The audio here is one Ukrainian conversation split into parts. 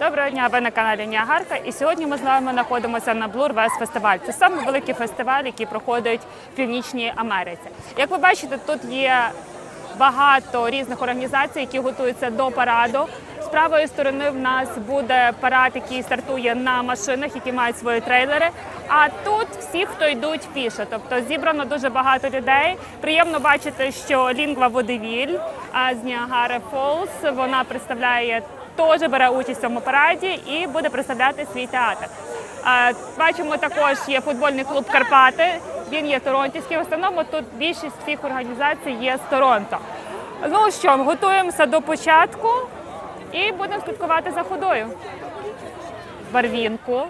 Доброго дня, ви на каналі Ніагарка. І сьогодні ми з вами знаходимося на Blur West фестиваль. Це самий великий фестиваль, який проходить в Північній Америці. Як ви бачите, тут є багато різних організацій, які готуються до параду. З правої сторони в нас буде парад, який стартує на машинах, які мають свої трейлери. А тут всі, хто йдуть піше. Тобто зібрано дуже багато людей. Приємно бачити, що Лінгва Водевіль з Ніагари Фолс вона представляє теж бере участь в цьому параді і буде представляти свій театр. Бачимо, також є футбольний клуб Карпати. Він є торонтівський. В основному тут більшість всіх організацій є з Торонто. Ну що, готуємося до початку і будемо слідкувати за ходою. Барвінку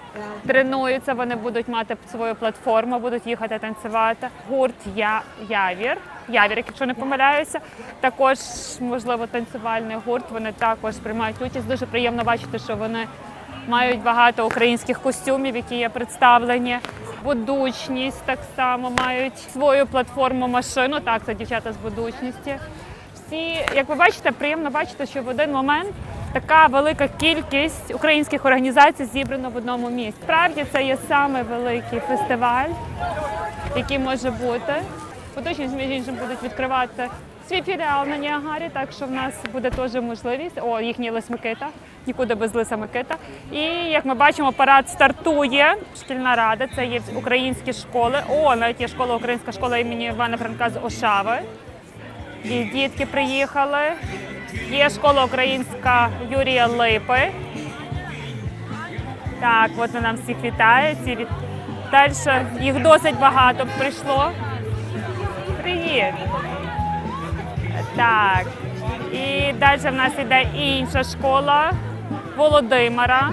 тренуються, вони будуть мати свою платформу, будуть їхати танцювати. Гурт Я Явір. Явір, якщо не помиляюся, також можливо танцювальний гурт. Вони також приймають участь. Дуже приємно бачити, що вони мають багато українських костюмів, які є представлені. Будучність так само мають свою платформу машину. Так, це дівчата з будучності. Всі, як ви бачите, приємно бачити, що в один момент така велика кількість українських організацій зібрана в одному місці. Справді це є самий великий фестиваль, який може бути. Поточні між іншим будуть відкривати свій філіал на Ніагарі, так що в нас буде теж можливість. О, їхній лис Микита, нікуди без лиса Микита. І як ми бачимо, парад стартує. Шкільна рада, це є українські школи. О, навіть є школа, українська школа імені Івана Франка з Ошави. І дітки приїхали. Є школа українська Юрія Липи. Так, от вони нам всіх. Ці. Далі їх досить багато прийшло. Привіт. Так. І далі в нас іде інша школа Володимира.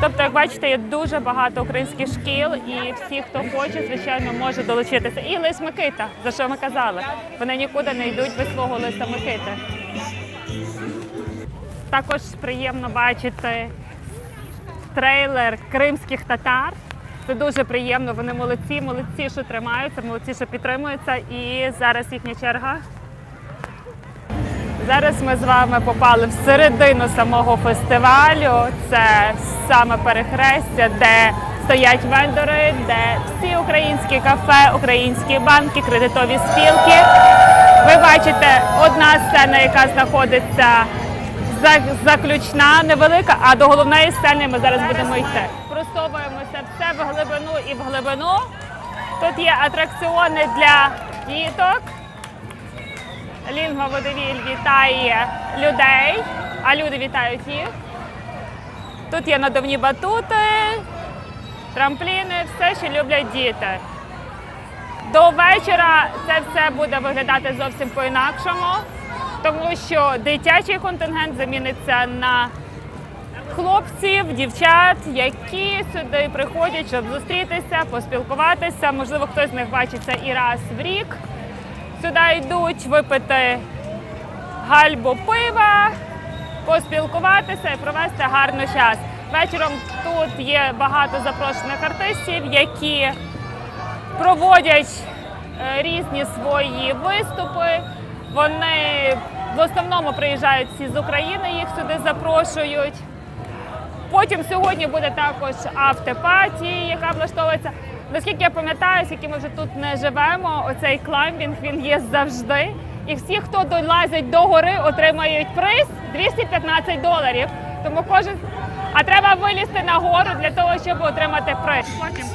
Тобто, як бачите, є дуже багато українських шкіл, і всі, хто хоче, звичайно, може долучитися. І лис Микита, за що ми казали. Вони нікуди не йдуть без свого листа Микити. Також приємно бачити трейлер кримських татар. Це дуже приємно. Вони молодці, молодці, що тримаються, молодці, що підтримуються. І зараз їхня черга. Зараз ми з вами попали в середину самого фестивалю. Це саме перехрестя, де стоять вендори, де всі українські кафе, українські банки, кредитові спілки. Ви бачите, одна сцена, яка знаходиться заключна, невелика, а до головної сцени ми зараз будемо йти. Просовуємося все в глибину і в глибину. Тут є атракціони для діток. Лінгва Водевіль вітає людей, а люди вітають їх. Тут є надувні батути, трампліни, все, що люблять діти. До вечора це все буде виглядати зовсім по-інакшому, тому що дитячий контингент заміниться на хлопців, дівчат, які сюди приходять, щоб зустрітися, поспілкуватися. Можливо, хтось з них бачиться і раз в рік. Сюди йдуть випити гальбу пива, поспілкуватися і провести гарний час. Вечором тут є багато запрошених артистів, які проводять е, різні свої виступи. Вони в основному приїжджають всі з України, їх сюди запрошують. Потім сьогодні буде також автопаті, яка влаштовується. Наскільки я пам'ятаю, скільки ми вже тут не живемо, оцей кламбінг він є завжди. І всі, хто долазять до гори, отримають приз 215 доларів. Тому кожен. А треба вилізти на гору для того, щоб отримати приз. Потім